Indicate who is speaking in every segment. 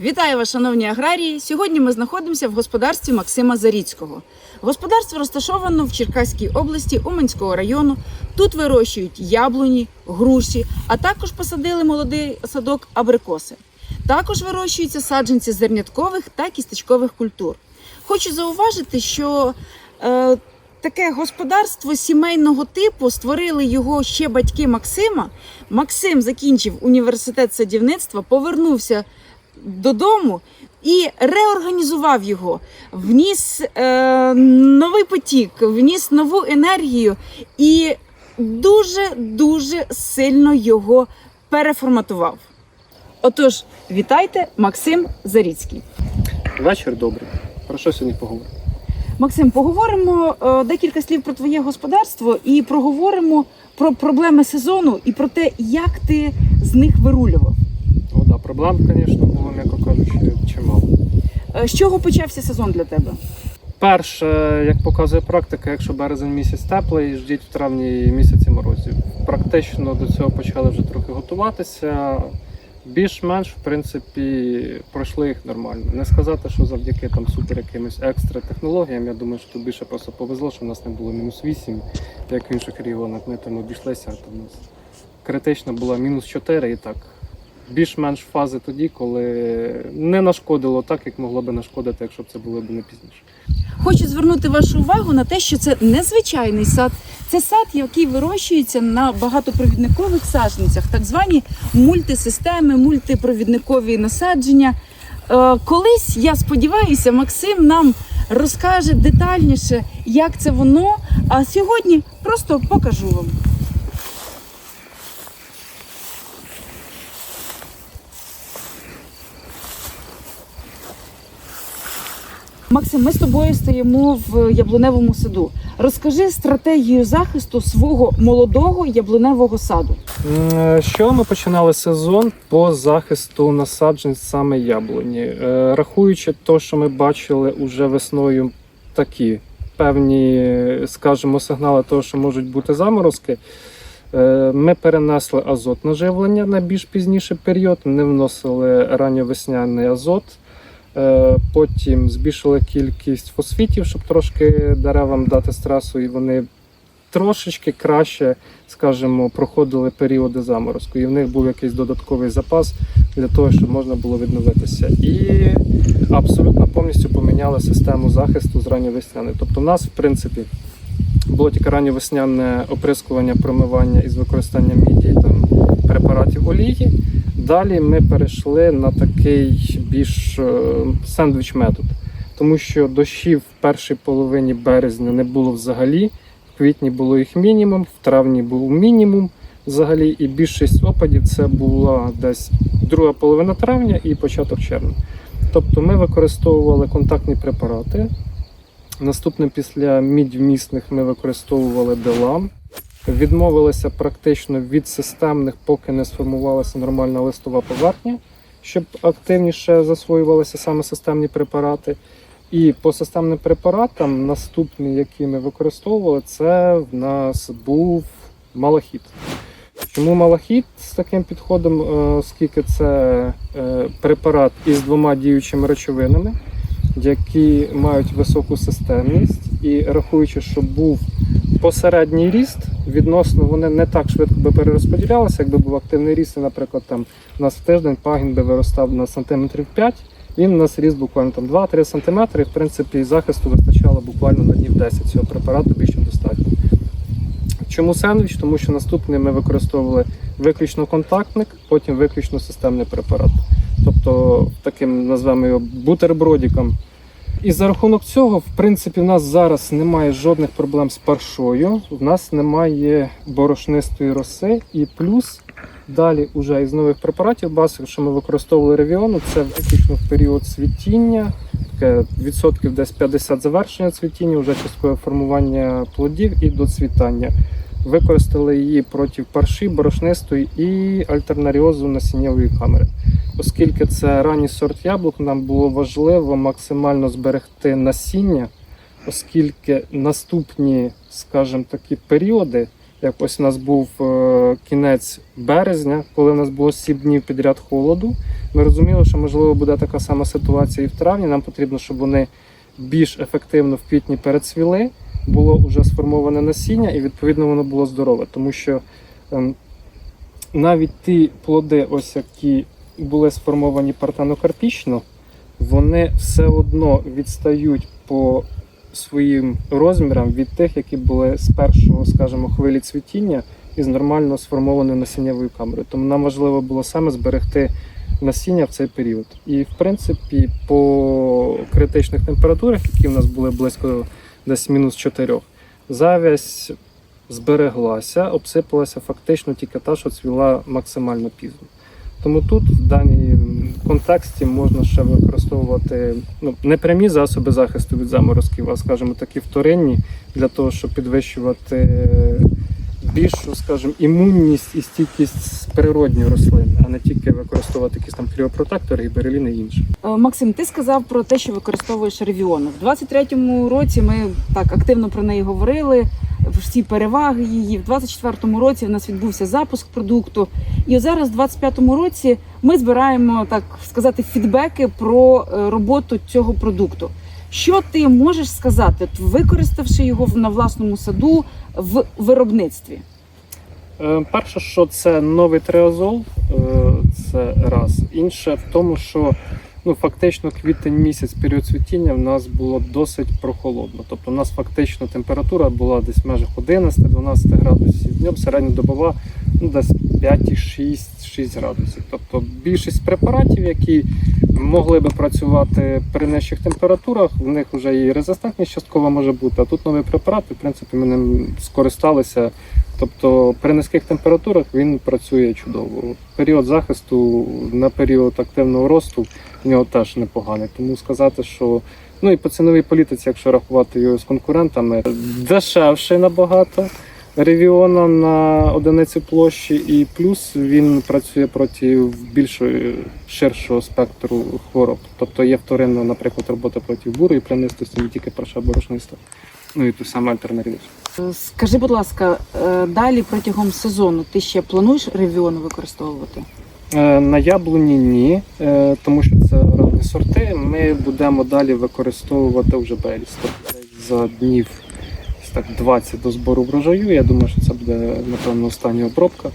Speaker 1: Вітаю вас, шановні аграрії! Сьогодні ми знаходимося в господарстві Максима Заріцького. Господарство розташовано в Черкаській області Уманського району. Тут вирощують яблуні, груші, а також посадили молодий садок абрикоси. Також вирощуються саджанці зерняткових та кісточкових культур. Хочу зауважити, що е, таке господарство сімейного типу створили його ще батьки Максима. Максим закінчив університет садівництва, повернувся додому і реорганізував його, вніс е, новий потік, вніс нову енергію і дуже дуже сильно його переформатував. Отож, вітайте, Максим Заріцький.
Speaker 2: Вечір добрий. Про що сьогодні поговоримо?
Speaker 1: Максим, поговоримо е, декілька слів про твоє господарство і проговоримо про проблеми сезону і про те, як ти з них вирулював.
Speaker 2: О, да, проблем, звісно, було, м'яко кажучи, чимало.
Speaker 1: Е, З чого почався сезон для тебе?
Speaker 2: Перше, як показує практика, якщо березень місяць теплий, ждіть в травні місяці морозів. Практично до цього почали вже трохи готуватися. Більш-менш, в принципі, пройшли їх нормально. Не сказати, що завдяки там супер якимось екстра технологіям. Я думаю, що тут більше просто повезло, що в нас не було мінус 8, як в інших регіонах. Ми там обійшлися, там у нас критично була мінус 4 і так. Більш-менш фази тоді, коли не нашкодило так, як могло би нашкодити, якщо б це було б не пізніше.
Speaker 1: Хочу звернути вашу увагу на те, що це незвичайний сад. Це сад, який вирощується на багатопровідникових саджанцях, так звані мультисистеми, мультипровідникові насадження. Е, Колись я сподіваюся, Максим нам розкаже детальніше, як це воно. А сьогодні просто покажу вам. Максим, ми з тобою стоїмо в яблуневому саду. Розкажи стратегію захисту свого молодого яблуневого саду.
Speaker 2: Е, Що ми починали сезон по захисту насаджень саме яблуні, Е, рахуючи те, що ми бачили уже весною такі певні, скажімо, сигнали того, що можуть бути заморозки. е, Ми перенесли азотне живлення на більш пізніший період, не вносили ранньовесняний азот. Е, Потім збільшили кількість фосфітів, щоб трошки деревам дати стресу, і вони трошечки краще, скажімо, проходили періоди заморозку. І в них був якийсь додатковий запас для того, щоб можна було відновитися. І абсолютно повністю поміняли систему захисту з ранньовесняної. Тобто, в нас, в принципі, було тільки ранньовесняне оприскування, промивання із використанням міді там препаратів олії. Далі ми перейшли на такий більш е, сендвіч метод, тому що дощів в першій половині березня не було взагалі. В квітні було їх мінімум, в травні був мінімум взагалі, і більшість опадів це була десь друга половина травня і початок червня. Тобто ми використовували контактні препарати. Наступним після мідьвмісних ми використовували делам. Відмовилися практично від системних, поки не сформувалася нормальна листова поверхня, щоб активніше засвоювалися саме системні препарати. І по системним препаратам, наступний, який ми використовували, це в нас був малахіт. Чому малахіт з таким підходом, е, оскільки це е, препарат із двома діючими речовинами, які мають високу системність, і рахуючи, що був посередній ріст, відносно вони не так швидко би перерозподілялися, якби був активний ріст, наприклад, там у нас в тиждень пагін би виростав на сантиметрів 5, він у нас ріс буквально там 2-3 см, і в принципі захисту вистачало буквально на днів 10 цього препарату більш ніж достатньо. Чому сендвіч? Тому що наступний ми використовували виключно контактник, потім виключно системний препарат. Тобто таким назвемо його бутербродиком. І за рахунок цього, в принципі, в нас зараз немає жодних проблем з паршою, в нас немає борошнистої роси, і плюс далі уже із нових препаратів базових, що ми використовували ревіону, це виключно в період цвітіння, таке відсотків десь 50 завершення цвітіння, вже часткове формування плодів і доцвітання. Використали її проти парші, борошнистої і альтернаріозу насіннєвої камери. Оскільки це ранній сорт яблук, нам було важливо максимально зберегти насіння, оскільки наступні, скажімо такі, періоди, як ось у нас був е, кінець березня, коли у нас було 7 днів підряд холоду, Ми розуміли, що можливо буде така сама ситуація і в травні. Нам потрібно, щоб вони більш ефективно в квітні перецвіли, було вже сформоване насіння, і відповідно воно було здорове. Тому що ем, навіть ті плоди, ось які були сформовані партенокарпічно, вони все одно відстають по своїм розмірам від тих, які були з першого, скажімо, хвилі цвітіння із нормально сформованою насіннєвою камерою. Тому нам важливо було саме зберегти насіння в цей період. І в принципі, по критичних температурах, які в нас були близько десь мінус 4, завязь збереглася, обсипалася фактично тільки та, що цвіла максимально пізно. Тому тут в даній контексті можна ще використовувати ну, не прямі засоби захисту від заморозків, а скажімо такі вторинні для того, щоб підвищувати більшу, скажімо, імунність і стійкість природньої рослин, а не тільки використовувати якісь там кріопротектори, гібереліни і інше.
Speaker 1: Е, Максим, ти сказав про те, що використовуєш ревіону. В 23-му році ми так активно про неї говорили. Всі переваги її. В 24-му році у нас відбувся запуск продукту. І зараз, в 25-му році, ми збираємо так сказати фідбеки про е, роботу цього продукту. Що ти можеш сказати, використавши його на власному саду в виробництві?
Speaker 2: Е, Перше, що це новий триазол, е, це раз. Інше в тому, що ну, фактично квітень місяць, період цвітіння, в нас було досить прохолодно. Тобто у нас фактично температура була десь в межах 11-12 градусів. Днем середньодобова ну, десь 5,6-6 градусів. Тобто більшість препаратів, які могли би працювати при нижчих температурах, в них вже і резистентність частково може бути. А тут новий препарат, в принципі ми ним скористалися. Тобто при низьких температурах він працює чудово. Період захисту на період активного росту в нього теж непоганий. Тому сказати, що ну і по ціновій політиці, якщо рахувати його з конкурентами, дешевший набагато. Ревіона на одиницю площі, і плюс він працює проти більшої ширшого спектру хвороб. Тобто є вторинна, наприклад, робота проти бурої плянистості, не тільки перша борошниста. Ну і ту саме альтернативність.
Speaker 1: Скажи, будь ласка, е, далі протягом сезону ти ще плануєш ревіону використовувати?
Speaker 2: Е, На яблуні ні, е, тому що це ранні сорти. Ми будемо далі використовувати вже беліс. Тобто за днів так 20 до збору врожаю. Я думаю, що це буде напевно остання обробка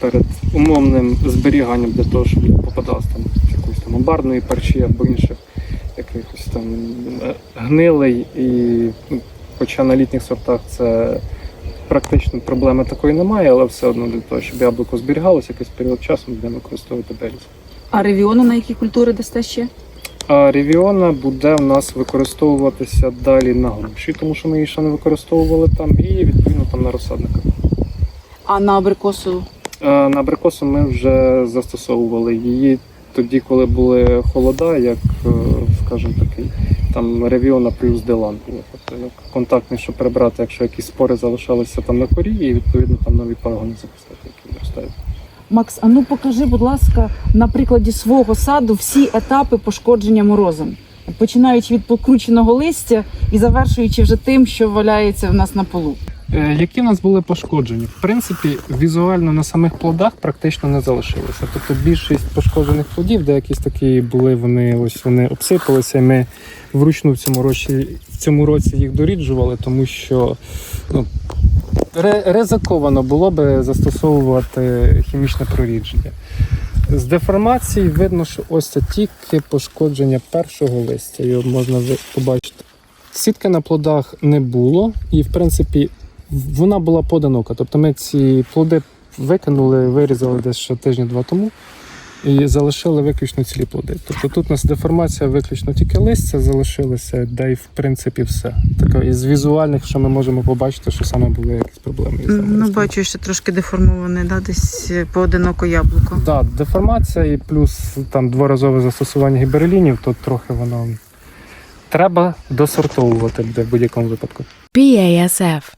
Speaker 2: перед умовним зберіганням для того, щоб не там якоїсь там амбарної парчі або інших якихось там гнилий. І ну, хоча на літніх сортах це практично проблеми такої немає, але все одно для того, щоб яблуко зберігалося якийсь період часу, ми будемо використовувати беліс.
Speaker 1: А ревіону на які культури дасте ще?
Speaker 2: А ревіона буде в нас використовуватися далі на груші, тому що ми її ще не використовували там, і відповідно там на розсадниках.
Speaker 1: А на абрикосу?
Speaker 2: А на абрикосу ми вже застосовували її тоді, коли були холода, як, е, скажімо такий, там ревіона плюс делан було. Тобто як контактний, щоб прибрати, якщо якісь спори залишалися там на корі, і відповідно там нові пагони запустити, які виростають.
Speaker 1: Макс, а ну покажи, будь ласка, на прикладі свого саду всі етапи пошкодження морозом, починаючи від покрученого листя і завершуючи вже тим, що валяється в нас на полу.
Speaker 2: Е, Які в нас були пошкоджені? В принципі, візуально на самих плодах практично не залишилося. Тобто більшість пошкоджених плодів, де якісь такі були, вони ось вони обсипалися. і Ми вручну в цьому році в цьому році їх доріджували, тому що ну, ризиковано було би застосовувати хімічне прорідження. З деформації видно, що ось це тільки пошкодження першого листя. Його можна побачити. Сітки на плодах не було, і в принципі вона була поодинока. Тобто ми ці плоди викинули, вирізали десь ще тижня-два тому і залишили виключно цілі плоди. Тобто тут у нас деформація виключно тільки листя залишилося, де й в принципі все. Таке із візуальних, що ми можемо побачити, що саме були якісь проблеми. із
Speaker 1: Ну, бачу, що трошки деформоване, да, десь поодиноко яблуко.
Speaker 2: Да, деформація і плюс там дворазове застосування гіберелінів, то трохи воно треба досортовувати буде в будь-якому випадку.
Speaker 3: BASF.